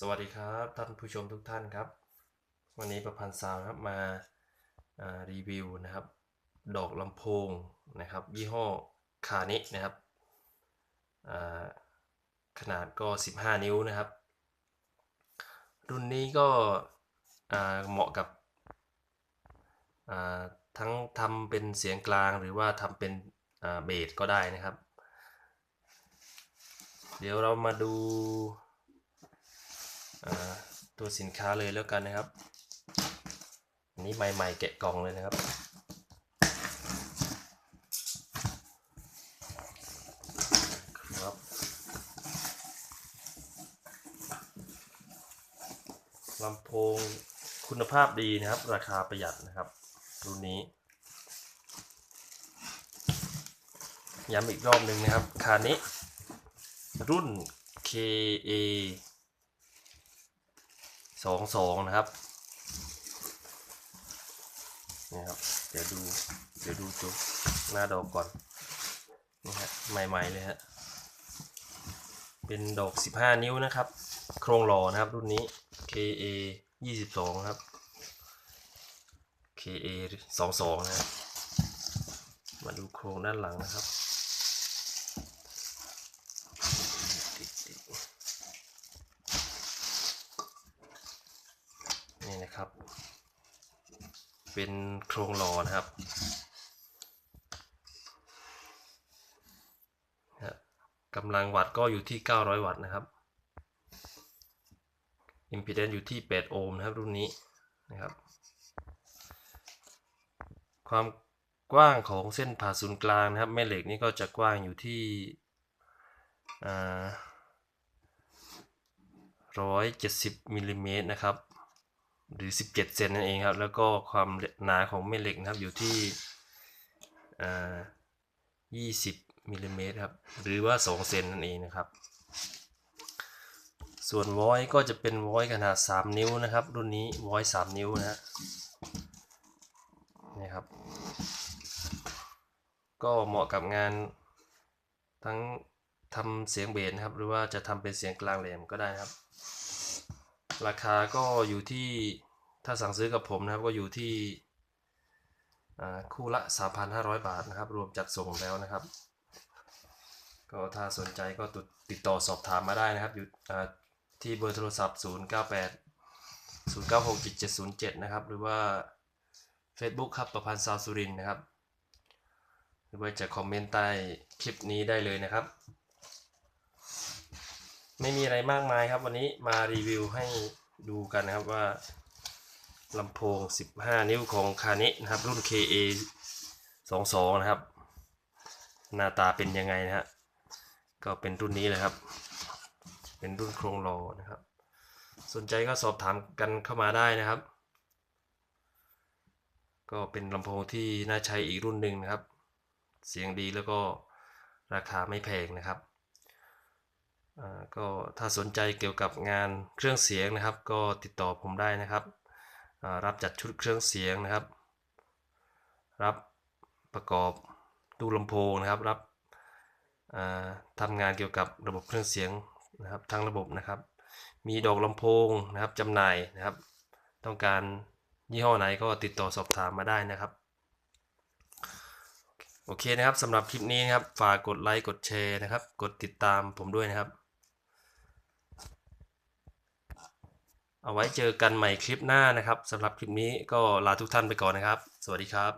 สวัสดีครับท่านผู้ชมทุกท่านครับ วันนี้ประพันธ์ซาวน์ครับมาารีวิวนะครับ ดอกลำโพงนะครับ ยี่ห้อคานินะครับขนาดก็ 15 นิ้วนะครับ รุ่นนี้ก็เหมาะกับทั้งทำเป็นเสียงกลางหรือว่าทำเป็นเบสก็ได้นะครับ เดี๋ยวเรามาดู ตัวสินค้าเลยแล้วกันนะครับอันนี้ใหม่ๆแกะกล่องเลยนะครับ ครับลำโพงคุณภาพดีนะครับ ราคาประหยัดนะครับ รุ่นนี้ย้ำอีกรอบหนึ่งนะครับ คานี้รุ่น KA สองสองนะครับนี่ครับ เดี๋ยวดู เดี๋ยวดูตัวหน้าดอกก่อน นี่ฮะ ใหม่ๆเลยฮะ เป็นดอก15นิ้วนะครับ โครงหล่อนะครับรุ่นนี้ KA 22ครับ KA 22นะครับมาดูโครงด้านหลังนะครับ นี่นะครับ เป็นโครงหล่อนะครับกำลังวัตต์ก็อยู่ที่ 900 วัตต์นะครับอิมพีเดนซ์อยู่ที่ 8 โอห์มนะครับรุ่นนี้นะครับ ความกว้างของเส้นผ่าศูนย์กลางนะครับ แม่เหล็กนี่ก็จะกว้างอยู่ที่ร้อยเจ็ดสิบมิลลิเมตรนะครับ หรือ 17 เซนนั่นเองครับ แล้วก็ความหนาของแม่เหล็กนะครับอยู่ที่อ่า20มิลลิเมตรครับ หรือว่า 2 เซนนั่นเองนะครับ ส่วนวอยก็จะเป็นวอยขนาด 3 นิ้วนะครับ รุ่นนี้วอย3นิ้วนะฮะนี่ครับ ก็เหมาะกับงานทั้งทำเสียงเบสนะครับ หรือว่าจะทำเป็นเสียงกลางแหลมก็ได้ครับ ราคาก็อยู่ที่ถ้าสั่งซื้อกับผมนะครับก็อยู่ที่อ่าคู่ละ 3,500 บาทนะครับ รวมจัดส่งแล้วนะครับ ก็ถ้าสนใจก็ติดต่อสอบถามมาได้นะครับ อยู่ที่เบอร์โทรศัพท์ 098 096 707 นะครับ หรือว่า Facebook ครับประพันธ์ซาวสุรินทร์นะครับ หรือว่าจะคอมเมนต์ใต้คลิปนี้ได้เลยนะครับ ไม่มีอะไรมากมายครับ วันนี้มารีวิวให้ดูกันนะครับว่าลำโพง 15 นิ้วของคานินะครับ รุ่น KA 22นะครับ หน้าตาเป็นยังไงนะฮะก็เป็นรุ่นนี้เลยครับ เป็นรุ่นโครงหล่อนะครับ สนใจก็สอบถามกันเข้ามาได้นะครับ ก็เป็นลำโพงที่น่าใช้อีกรุ่นหนึ่งนะครับ เสียงดีแล้วก็ราคาไม่แพงนะครับ ก็ถ้าสนใจเกี่ยวกับงานเครื่องเสียงนะครับ ก็ติดต่อผมได้นะครับรับจัดชุดเครื่องเสียงนะครับ รับประกอบตู้ลำโพงนะครับ รับอ่าทำงานเกี่ยวกับระบบเครื่องเสียงนะครับ ทั้งระบบนะครับ มีดอกลำโพงนะครับจำหน่ายนะครับ ต้องการยี่ห้อไหนก็ติดต่อสอบถามมาได้นะครับโอเคนะครับสำหรับคลิปนี้นะครับฝากกดไลค์กดแชร์นะครับ กดติดตามผมด้วยนะครับ เอาไว้เจอกันใหม่คลิปหน้านะครับสำหรับคลิปนี้ก็ลาทุกท่านไปก่อนนะครับ สวัสดีครับ